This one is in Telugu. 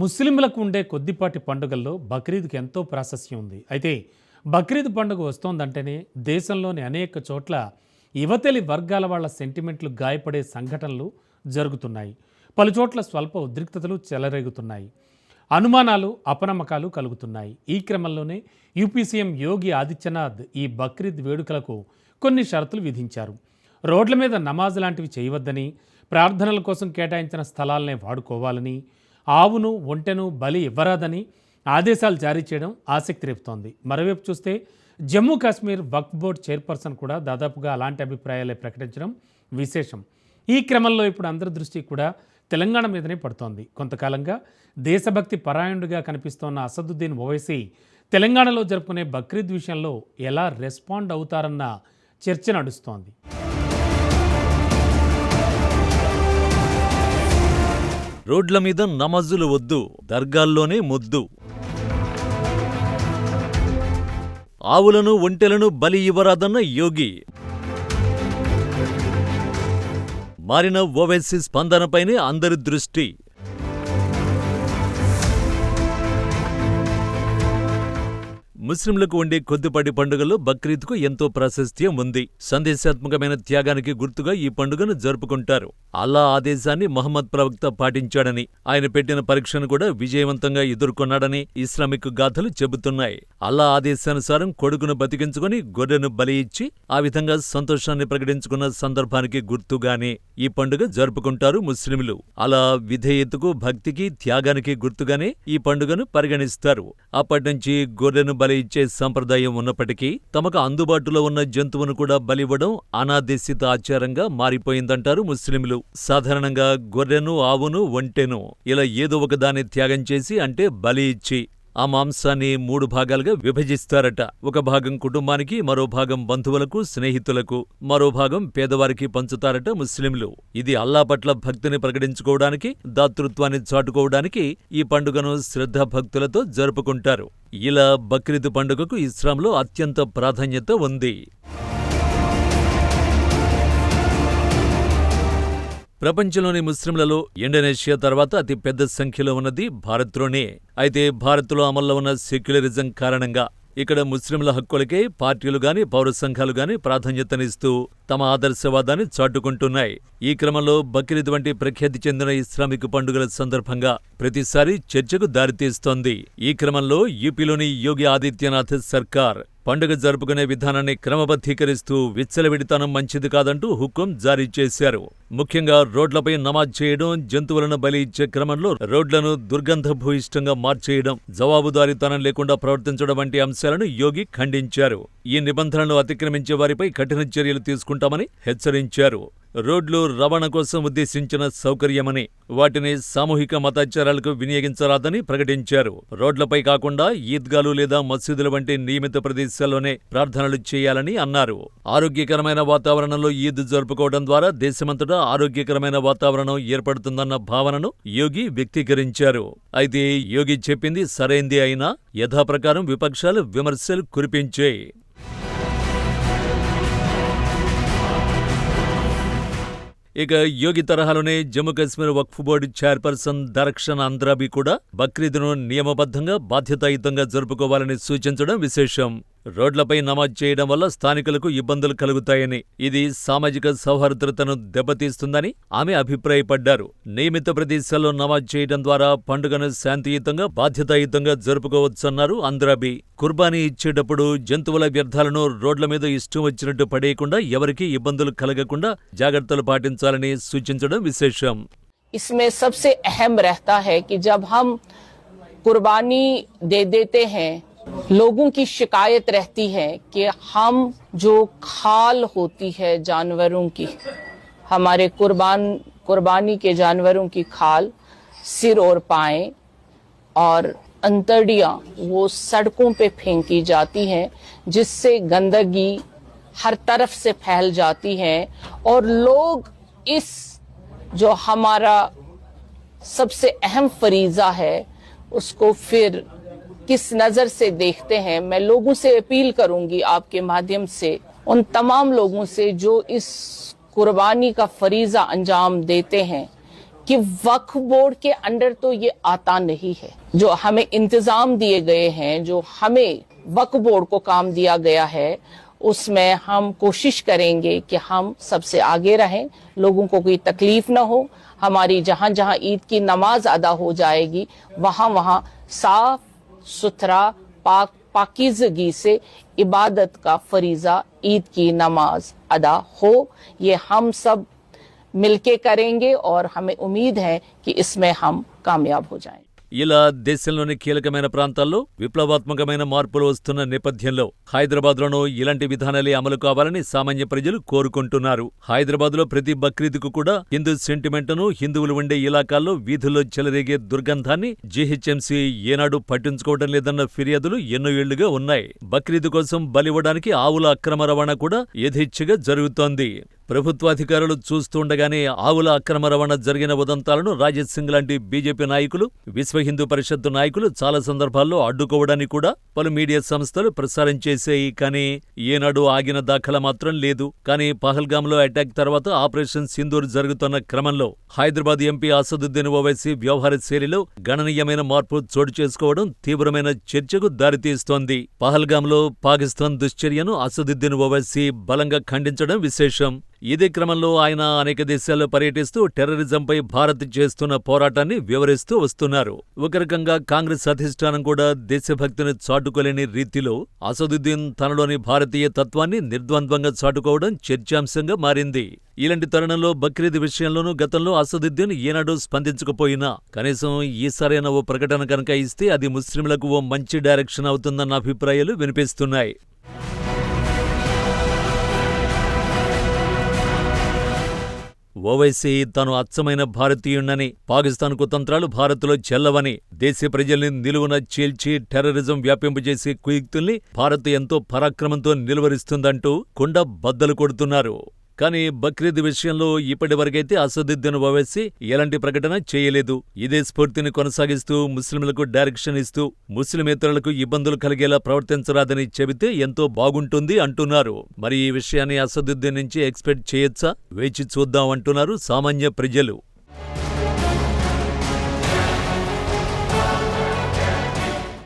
ముస్లింలకు ఉండే కొద్దిపాటి పండుగల్లో బక్రీద్కి ఎంతో ప్రాశస్యం ఉంది. అయితే బక్రీద్ పండుగ వస్తోందంటేనే దేశంలోని అనేక చోట్ల యువతలి వర్గాల వాళ్ళ సెంటిమెంట్లు గాయపడే సంఘటనలు జరుగుతున్నాయి. పలుచోట్ల స్వల్ప ఉద్రిక్తతలు చెలరేగుతున్నాయి. అనుమానాలు అపనమ్మకాలు కలుగుతున్నాయి. ఈ క్రమంలోనే యూపీ సీఎం యోగి ఆదిత్యనాథ్ ఈ బక్రీద్ వేడుకలకు కొన్ని షరతులు విధించారు. రోడ్ల మీద నమాజ్ లాంటివి చేయవద్దని ప్రార్థనల కోసం కేటాయించిన స్థలాలనే వాడుకోవాలని ఆవును ఒంటెను బలి ఇవ్వరాదని ఆదేశాలు జారీ చేయడం ఆసక్తి రేపుతోంది. మరోవైపు చూస్తే జమ్మూ కాశ్మీర్ వక్ఫ్ బోర్డ్ చైర్పర్సన్ కూడా దాదాపుగా అలాంటి అభిప్రాయాలే ప్రకటించడం విశేషం. ఈ క్రమంలో ఇప్పుడు అందరి దృష్టి కూడా తెలంగాణ మీదనే పడుతోంది. కొంతకాలంగా దేశభక్తి పరాయణుడిగా కనిపిస్తోన్న అసదుద్దీన్ ఓవైసీ తెలంగాణలో జరుపుకునే బక్రీద్ విషయంలో ఎలా రెస్పాండ్ అవుతారన్న చర్చ నడుస్తోంది. రోడ్ల మీద నమాజులు వద్దు దర్గాల్లోనే ముద్దు. ఆవులను ఒంటెలను బలి ఇవ్వరాదన్న యోగి. మారిన ఓవైసీ స్పందనపైనే అందరి దృష్టి. ముస్లింలకు ఉండే కొద్దిపాటి పండుగలో బక్రీద్కు ఎంతో ప్రాశస్త్యం ఉంది. సందేశాత్మకమైన త్యాగానికి గుర్తుగా ఈ పండుగను జరుపుకుంటారు. అల్లా ఆదేశాన్ని మహమ్మద్ ప్రవక్త పాటించాడని ఆయన పెట్టిన పరీక్షను కూడా విజయవంతంగా ఎదుర్కొన్నాడని ఇస్లామిక్ గాథలు చెబుతున్నాయి. అల్లా ఆదేశానుసారం కొడుకును బతికించుకొని గొర్రెను బలి ఇచ్చి ఆ విధంగా సంతోషాన్ని ప్రకటించుకున్న సందర్భానికి గుర్తుగానే ఈ పండుగ జరుపుకుంటారు ముస్లింలు. అలా విధేయతకు భక్తికి త్యాగానికి గుర్తుగానే ఈ పండుగను పరిగణిస్తారు. అప్పటినుంచి గొర్రెను బలి ఇచ్చే సంప్రదాయం ఉన్నప్పటికీ తమకు అందుబాటులో ఉన్న జంతువును కూడా బలివ్వడం అనాదేశిత ఆచారంగా మారిపోయిందంటారు ముస్లింలు. సాధారణంగా గొర్రెను ఆవును ఒంటెను ఇలా ఏదో ఒకదాన్ని త్యాగం చేసి అంటే బలి ఇచ్చి ఆ మాంసాన్ని మూడు భాగాలుగా విభజిస్తారట. ఒక భాగం కుటుంబానికి మరో భాగం బంధువులకు స్నేహితులకు మరో భాగం పేదవారికి పంచుతారట ముస్లింలు. ఇది అల్లా పట్ల భక్తిని ప్రకటించుకోవడానికి దాతృత్వాన్ని చాటుకోవడానికి ఈ పండుగను శ్రద్ధాభక్తులతో జరుపుకుంటారు. ఇలా బక్రీద్ పండుగకు ఇస్లాంలో అత్యంత ప్రాధాన్యత ఉంది. ప్రపంచంలోని ముస్లింలలో ఇండోనేషియా తర్వాత అతి పెద్ద సంఖ్యలో ఉన్నది భారత్లోనే. అయితే భారత్లో అమల్లో ఉన్న సెక్యులరిజం కారణంగా ఇక్కడ ముస్లింల హక్కులకే పార్టీలు గాని పౌర సంఘాలు గాని ప్రాధాన్యతనిస్తూ తమ ఆదర్శవాదాన్ని చాటుకుంటున్నాయి. ఈ క్రమంలో బక్రీద్ వంటి ప్రఖ్యాతి చెందిన ఇస్లామిక్ పండుగల సందర్భంగా ప్రతిసారి చర్చకు దారితీస్తోంది. ఈ క్రమంలో యూపీలోని యోగి ఆదిత్యనాథ్ సర్కార్ పండుగ జరుపుకునే విధానాన్ని క్రమబద్ధీకరిస్తూ విచ్చలవిడితనం మంచిది కాదంటూ హుకుం జారీ చేశారు. ముఖ్యంగా రోడ్లపై నమాజ్ చేయడం జంతువులను బలి ఇచ్చే క్రమంలో రోడ్లను దుర్గంధభూయిష్టంగా మార్చేయడం జవాబుదారీతనం లేకుండా ప్రవర్తించడం వంటి అంశాలను యోగి ఖండించారు. ఈ నిబంధనలు అతిక్రమించే వారిపై కఠిన చర్యలు తీసుకుంటామని హెచ్చరించారు. రోడ్లు రవాణా కోసం ఉద్దేశించిన సౌకర్యమని వాటిని సామూహిక మతాచారాలకు వినియోగించరాదని ప్రకటించారు. రోడ్లపై కాకుండా ఈద్గాలు లేదా మసీదుల వంటి నియమిత ప్రదేశాల్లోనే ప్రార్థనలు చేయాలని అన్నారు. ఆరోగ్యకరమైన వాతావరణంలో ఈద్ జరుపుకోవడం ద్వారా దేశమంతటా ఆరోగ్యకరమైన వాతావరణం ఏర్పడుతుందన్న భావనను యోగి వ్యక్తీకరించారు. అయితే యోగి చెప్పింది సరైంది అయినా యథాప్రకారం విపక్షాలు విమర్శలు కురిపించాయి. ఇక యోగి తరహాలోనే జమ్మూ కాశ్మీర్ వక్ఫ్ బోర్డు చైర్పర్సన్ దరక్షన్ అంద్రాబి కూడా బక్రీద్ను నియమబద్ధంగా బాధ్యతాయుతంగా జరుపుకోవాలని సూచించడం విశేషం. రోడ్లపై నమాజ్ చేయడం వల్ల స్థానికులకు ఇబ్బందులు కలుగుతాయని ఇది సామాజిక సౌహార్ద్రతను దెబ్బతీస్తుందని ఆమె అభిప్రాయపడ్డారు నియమిత ప్రదేశాల్లో నమాజ్ చేయడం ద్వారా పండుగను శాంతియుతంగా బాధ్యతాయుతంగా జరుపుకోవచ్చన్నారు అంద్రాబీ కుర్బానీ ఇచ్చేటప్పుడు జంతువుల వ్యర్థాలను రోడ్ల మీద ఇష్టం వచ్చినట్టు పడేయకుండా ఎవరికీ ఇబ్బందులు కలగకుండా జాగ్రత్తలు పాటించాలని సూచించడం విశేషం इसमें सबसे अहम रहता है कि जब हम कुर्बानी दे देते हैं لوگوں کی شکایت رہتی ہے کہ ہم جو کھال ہوتی ہے جانوروں کی، ہمارے قربان، قربانی کے جانوروں کی کھال سر اور پائیں اور انتڑیاں وہ سڑکوں پہ پھینکی جاتی ہیں، جس سے گندگی ہر طرف سے پھیل جاتی ہے اور لوگ اس جو ہمارا سب سے اہم فریضہ ہے، اس کو پھر کس نظر سے دیکھتے ہیں، میں لوگوں سے اپیل کروں گی آپ کے مادھیم سے، ان تمام لوگوں سے جو اس قربانی کا فریضہ انجام دیتے ہیں کہ وقف بورڈ کے انڈر تو یہ آتا نہیں ہے۔ جو ہمیں انتظام دیے گئے ہیں، جو ہمیں وقف بورڈ کو کام دیا گیا ہے، اس میں ہم کوشش کریں گے کہ ہم سب سے آگے رہیں۔ لوگوں کو کوئی تکلیف نہ ہو۔ ہماری جہاں جہاں عید کی نماز ادا ہو جائے گی، وہاں وہاں صاف ستھرا پاک پاکیزگی سے عبادت کا فریضہ عید کی نماز ادا ہو، یہ ہم سب مل کے کریں گے اور ہمیں امید ہے کہ اس میں ہم کامیاب ہو جائیں۔ ఇలా దేశంలోని కీలకమైన ప్రాంతాల్లో విప్లవాత్మకమైన మార్పులు వస్తున్న నేపథ్యంలో హైదరాబాద్లోనూ ఇలాంటి విధానాలే అమలు కావాలని సామాన్య ప్రజలు కోరుకుంటున్నారు. హైదరాబాద్లో ప్రతి బక్రీద్కు కూడా హిందూ సెంటిమెంట్ను హిందువులు ఉండే ఇలాకాల్లో వీధుల్లో చెలరేగే దుర్గంధాన్ని జీహెచ్ఎంసీ ఏనాడు పట్టించుకోవడం లేదన్న ఫిర్యాదులు ఎన్నో ఏళ్ళుగా ఉన్నాయి. బక్రీద్ కోసం బలివ్వడానికి ఆవుల అక్రమ రవాణా కూడా యథేచ్ఛగా జరుగుతోంది. ప్రభుత్వాధికారులు చూస్తుండగానే ఆవుల అక్రమ రవాణా జరిగిన ఉదంతాలను రాజేష్ సింగ్ లాంటి బీజేపీ నాయకులు విశ్వ హిందూ పరిషత్తు నాయకులు చాలా సందర్భాల్లో అడ్డుకోవడానికి కూడా పలు మీడియా సంస్థలు ప్రసారం చేశాయి. కానీ ఏనాడు ఆగిన దాఖలా మాత్రం లేదు. కానీ పహల్గామ్లో అటాక్ తర్వాత ఆపరేషన్ సింధూర్ జరుగుతున్న క్రమంలో హైదరాబాద్ ఎంపీ అసదుద్దీన్ ఓవైసీ వ్యవహార శైలిలో గణనీయమైన మార్పు చోటు చేసుకోవడం తీవ్రమైన చర్చకు దారితీస్తోంది. పహల్గామ్లో పాకిస్తాన్ దుశ్చర్యను అసదుద్దీన్ ఓవైసీ బలంగా ఖండించడం విశేషం. ఇదే క్రమంలో ఆయన అనేక దేశాల్లో పర్యటిస్తూ టెర్రరిజంపై భారత్ చేస్తున్న పోరాటాన్ని వివరిస్తూ వస్తున్నారు. ఒక రకంగా కాంగ్రెస్ అధిష్టానం కూడా దేశభక్తిని చాటుకోలేని రీతిలో అసదుద్దీన్ తనలోని భారతీయ తత్వాన్ని నిర్ద్వంద్వంగా చాటుకోవడం చర్చాంశంగా మారింది. ఇలాంటి తరుణంలో బక్రీద్ విషయంలోనూ గతంలో అసదుద్దీన్ ఏనాడూ స్పందించకపోయినా కనీసం ఈసారైన ఓ ప్రకటన కనుక ఇస్తే అది ముస్లింలకు ఓ మంచి డైరెక్షన్ అవుతుందన్న అభిప్రాయాలు వినిపిస్తున్నాయి. ఓవైసీ తాను అచ్చమైన భారతీయుణ్ణని పాకిస్తాన్ కుతంత్రాలు భారత్లో చెల్లవని దేశ ప్రజల్ని నిలువున చీల్చి టెర్రరిజం వ్యాపింపజేసే కుయుక్తుల్ని భారత్ ఎంతో పరాక్రమంతో నిలువరిస్తుందంటూ కుండ బద్దలు కొడుతున్నారు. కానీ బక్రీద్ విషయంలో ఇప్పటివరకైతే అసదుద్దీన్ ఓవైసీ ఎలాంటి ప్రకటన చేయలేదు. ఇదే స్ఫూర్తిని కొనసాగిస్తూ ముస్లింలకు డైరెక్షన్ ఇస్తూ ముస్లిమేతరులకు ఇబ్బందులు కలిగేలా ప్రవర్తించరాదని చెబితే ఎంతో బాగుంటుంది అంటున్నారు. మరి ఈ విషయాన్ని అసదుద్దీన్ నుంచి ఎక్స్పెక్ట్ చేయొచ్చా? వేచి చూద్దాం అంటున్నారు సామాన్య ప్రజలు.